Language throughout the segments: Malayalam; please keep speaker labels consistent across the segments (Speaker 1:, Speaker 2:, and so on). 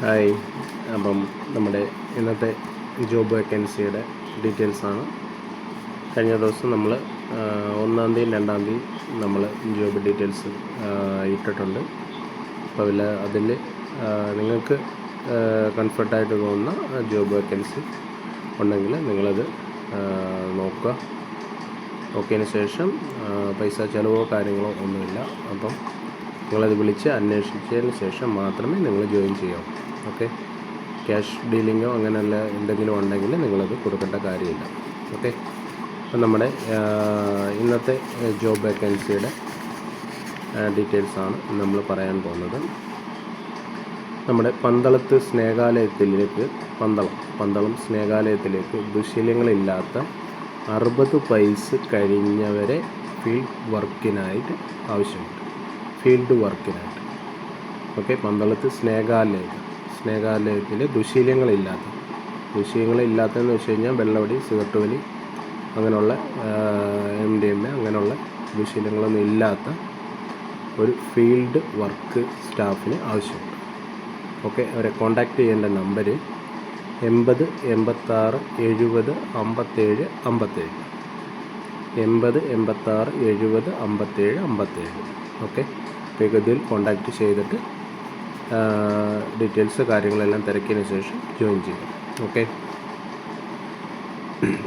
Speaker 1: ഹായ്. അപ്പം നമ്മുടെ ഇന്നത്തെ ജോബ് വേക്കൻസിയുടെ ഡീറ്റെയിൽസാണ് കഴിഞ്ഞ ദിവസം നമ്മൾ ഒന്നാം തീയതി രണ്ടാം തീയതി നമ്മൾ ജോബ് ഡീറ്റെയിൽസ് ഇട്ടിട്ടുണ്ട്. അപ്പോൾ അതിൽ അതിൽ നിങ്ങൾക്ക് കംഫർട്ടായിട്ട് തോന്നുന്ന ജോബ് വേക്കൻസി ഉണ്ടെങ്കിൽ നിങ്ങളത് നോക്കുക. നോക്കിയതിന് ശേഷം പൈസ ചിലവോ കാര്യങ്ങളോ ഒന്നുമില്ല. അപ്പം നിങ്ങളത് വിളിച്ച് അന്വേഷിച്ചതിന് ശേഷം മാത്രമേ നിങ്ങൾ ജോയിൻ ചെയ്യാവൂ. ഓക്കെ? ക്യാഷ് ഡീലിങ്ങോ അങ്ങനെയുള്ള എന്തെങ്കിലും ഉണ്ടെങ്കിൽ നിങ്ങളത് കൊടുക്കേണ്ട കാര്യമില്ല. ഓക്കെ? അപ്പം നമ്മുടെ ഇന്നത്തെ ജോബ് വേക്കൻസിയുടെ ഡീറ്റെയിൽസാണ് നമ്മൾ പറയാൻ പോകുന്നത്. നമ്മുടെ പന്തളത്ത് സ്നേഹാലയത്തിലേക്ക് പന്തളം പന്തളം സ്നേഹാലയത്തിലേക്ക് ദുശീലങ്ങളില്ലാത്ത അറുപത് വയസ്സ് കഴിഞ്ഞവരെ ഫീൽഡ് വർക്കിനായിട്ട് ആവശ്യമുണ്ട്. ഫീൽഡ് വർക്കിനായിട്ട്. ഓക്കെ? പന്തളത്ത് സ്നേഹാലയം സ്നേഹാലയത്തിൽ ദുശീലങ്ങളില്ലാത്ത ദുശീലങ്ങളില്ലാത്തതെന്ന് വെച്ച് കഴിഞ്ഞാൽ വെള്ളവടി സിഗരറ്റ് വലി അങ്ങനെയുള്ള എം ഡി എം എ അങ്ങനെയുള്ള ദുശീലങ്ങളൊന്നും ഇല്ലാത്ത ഒരു ഫീൽഡ് വർക്ക് സ്റ്റാഫിന് ആവശ്യമുണ്ട്. ഓക്കെ അവരെ കോൺടാക്റ്റ് ചെയ്യേണ്ട നമ്പർ എൺപത് എൺപത്താറ് എഴുപത് അമ്പത്തേഴ് അമ്പത്തേഴ്. എൺപത് എൺപത്താറ് എഴുപത് അമ്പത്തേഴ് അമ്പത്തേഴ്. ഓക്കെ അപ്പോൾ ഇതിൽ കോൺടാക്റ്റ് ചെയ്തിട്ട് ഡീറ്റെയിൽസ് കാര്യങ്ങളെല്ലാം തിരക്കിയതിന് ശേഷം ജോയിൻ ചെയ്യും ഓക്കെ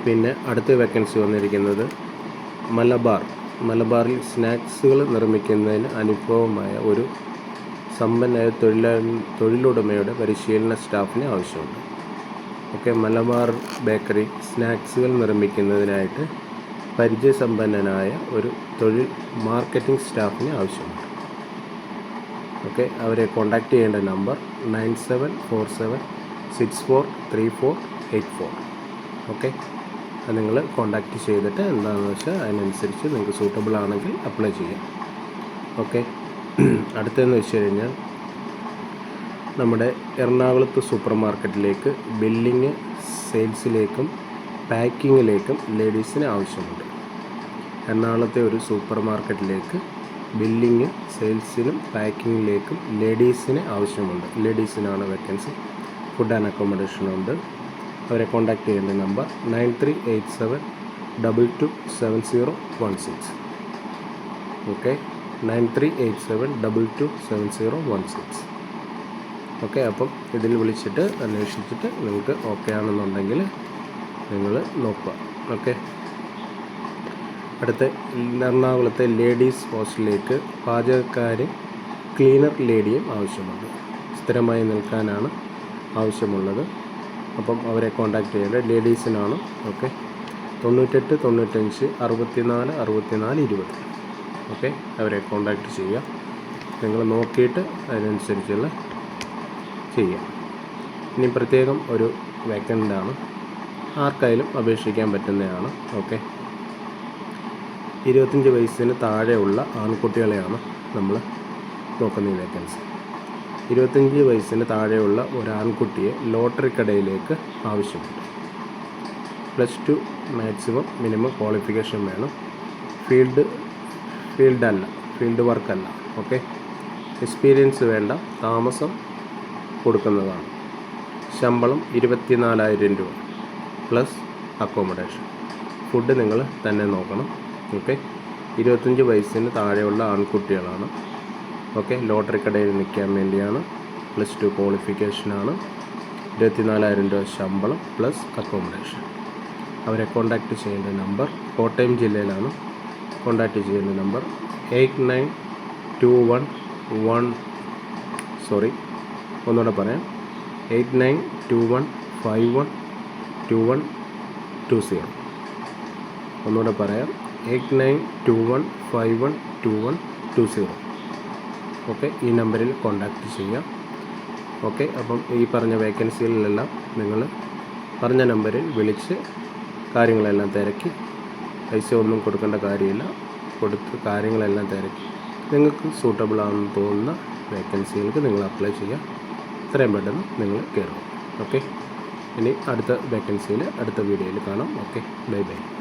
Speaker 1: പിന്നെ അടുത്ത വേക്കൻസി വന്നിരിക്കുന്നത് മലബാർ. മലബാറിൽ സ്നാക്സുകൾ നിർമ്മിക്കുന്നതിന് അനുഭവമായ ഒരു സമ്പന്നമായ തൊഴില തൊഴിലുടമയുടെ പരിശീലന സ്റ്റാഫിന് ആവശ്യമുണ്ട്. ഓക്കെ മലബാർ ബേക്കറി സ്നാക്സുകൾ നിർമ്മിക്കുന്നതിനായിട്ട് പരിചയസമ്പന്നനായ ഒരു തൊഴിൽ മാർക്കറ്റിംഗ് സ്റ്റാഫിന് ആവശ്യമുണ്ട്. ഓക്കെ? അവരെ കോൺടാക്റ്റ് ചെയ്യേണ്ട number nine seven four seven six four three four eight four okay? നിങ്ങൾ കോൺടാക്റ്റ് ചെയ്തിട്ട് എന്താണെന്ന് വെച്ചാൽ അതിനനുസരിച്ച് നിങ്ങൾക്ക് സൂട്ടബിൾ ആണെങ്കിൽ അപ്ലൈ ചെയ്യാം. ഓക്കെ? അടുത്തതെന്ന് വെച്ച് കഴിഞ്ഞാൽ നമ്മുടെ എറണാകുളത്ത് സൂപ്പർ മാർക്കറ്റിലേക്ക് ബില്ലിങ് സെയിൽസിലേക്കും പാക്കിങ്ങിലേക്കും ലേഡീസിന് ആവശ്യമുണ്ട്. എറണാകുളത്തെ ഒരു സൂപ്പർ മാർക്കറ്റിലേക്ക് ബില്ലിങ് സെയിൽസിനും പാക്കിങ്ങിലേക്കും ലേഡീസിന് ആവശ്യമുണ്ട്. ലേഡീസിനാണ് വേക്കൻസി. ഫുഡ് ആൻഡ് അക്കോമഡേഷൻ ഉണ്ട്. അവരെ കോൺടാക്ട് ചെയ്യേണ്ട number nine three eight seven double two seven zero one six. Okay? Nine three eight seven double two seven zero one six. Okay? അപ്പം ഇതിൽ വിളിച്ചിട്ട് അന്വേഷിച്ചിട്ട് നിങ്ങൾക്ക് ഓക്കെ ആണെന്നുണ്ടെങ്കിൽ നിങ്ങൾ നോക്കുക. ഓക്കെ? അടുത്ത എറണാകുളത്തെ ലേഡീസ് ഹോസ്റ്റലിലേക്ക് പാചകക്കാരെ ക്ലീനർ ലേഡിയും ആവശ്യമുണ്ട്. സ്ഥിരമായി നിൽക്കാനാണ് ആവശ്യമുള്ളത്. അപ്പം അവരെ കോൺടാക്റ്റ് ചെയ്യേണ്ടത് ലേഡീസിനാണ്. ഓക്കെ. തൊണ്ണൂറ്റെട്ട് തൊണ്ണൂറ്റഞ്ച് അറുപത്തിനാല് അറുപത്തിനാല് ഇരുപത്. ഓക്കെ. അവരെ കോൺടാക്റ്റ് ചെയ്യുക. നിങ്ങൾ നോക്കിയിട്ട് അതിനനുസരിച്ചുള്ള ചെയ്യുക ഇനി പ്രത്യേകം ഒരു വേക്കന്റാണ് ആർക്കായാലും അപേക്ഷിക്കാൻ പറ്റുന്നതാണ്. ഓക്കെ. ഇരുപത്തഞ്ച് വയസ്സിന് താഴെയുള്ള ആൺകുട്ടികളെയാണ് നമ്മൾ നോക്കുന്ന വേക്കൻസി ഇരുപത്തഞ്ച് വയസ്സിന് താഴെയുള്ള ഒരു ആൺകുട്ടിയെ ലോട്ടറി കടയിലേക്ക് ആവശ്യമുണ്ട് plus two maximum minimum qualification വേണം. ഫീൽഡ് ഫീൽഡ് അല്ല ഫീൽഡ് വർക്കല്ല ഓക്കെ എക്സ്പീരിയൻസ് വേണ്ട താമസം കൊടുക്കുന്നതാണ്. ശമ്പളം ഇരുപത്തിനാലായിരം രൂപ പ്ലസ് അക്കോമഡേഷൻ ഫുഡ് നിങ്ങൾ തന്നെ നോക്കണം. ഓക്കെ ഇരുപത്തഞ്ച് വയസ്സിന് താഴെയുള്ള ആൺകുട്ടികളാണ്. ഓക്കെ ലോട്ടറി കടയിൽ നിൽക്കാൻ വേണ്ടിയാണ്. പ്ലസ് ടു ക്വാളിഫിക്കേഷനാണ്. ഇരുപത്തിനാലായിരം രൂപ ശമ്പളം പ്ലസ് അക്കോമഡേഷൻ. അവരെ കോൺടാക്റ്റ് ചെയ്യേണ്ട നമ്പർ കോട്ടയം ജില്ലയിലാണ്. കോൺടാക്റ്റ് ചെയ്യേണ്ട number eight nine two one one sorry ഒന്നുകൂടെ പറയാം. Eight nine two one five one two one two zero. ഒന്നുകൂടെ പറയാം. Eight nine two one five one two one two zero. Okay ഈ നമ്പറിൽ കോൺടാക്റ്റ് ചെയ്യാം. ഓക്കെ അപ്പം ഈ പറഞ്ഞ വേക്കൻസികളിലെല്ലാം നിങ്ങൾ പറഞ്ഞ നമ്പറിൽ വിളിച്ച് കാര്യങ്ങളെല്ലാം തിരക്കി പൈസ ഒന്നും കൊടുക്കേണ്ട കാര്യമില്ല കൊടുത്ത് കാര്യങ്ങളെല്ലാം തിരക്കി. നിങ്ങൾക്ക് സൂട്ടബിൾ ആണെന്ന് തോന്നുന്ന വേക്കൻസികൾക്ക് നിങ്ങൾ അപ്ലൈ ചെയ്യാം. എത്രയും പെട്ടെന്ന് നിങ്ങൾ കയറും. ഓക്കെ ഇനി അടുത്ത വേക്കൻസിയിൽ അടുത്ത വീഡിയോയിൽ കാണാം. Okay bye bye.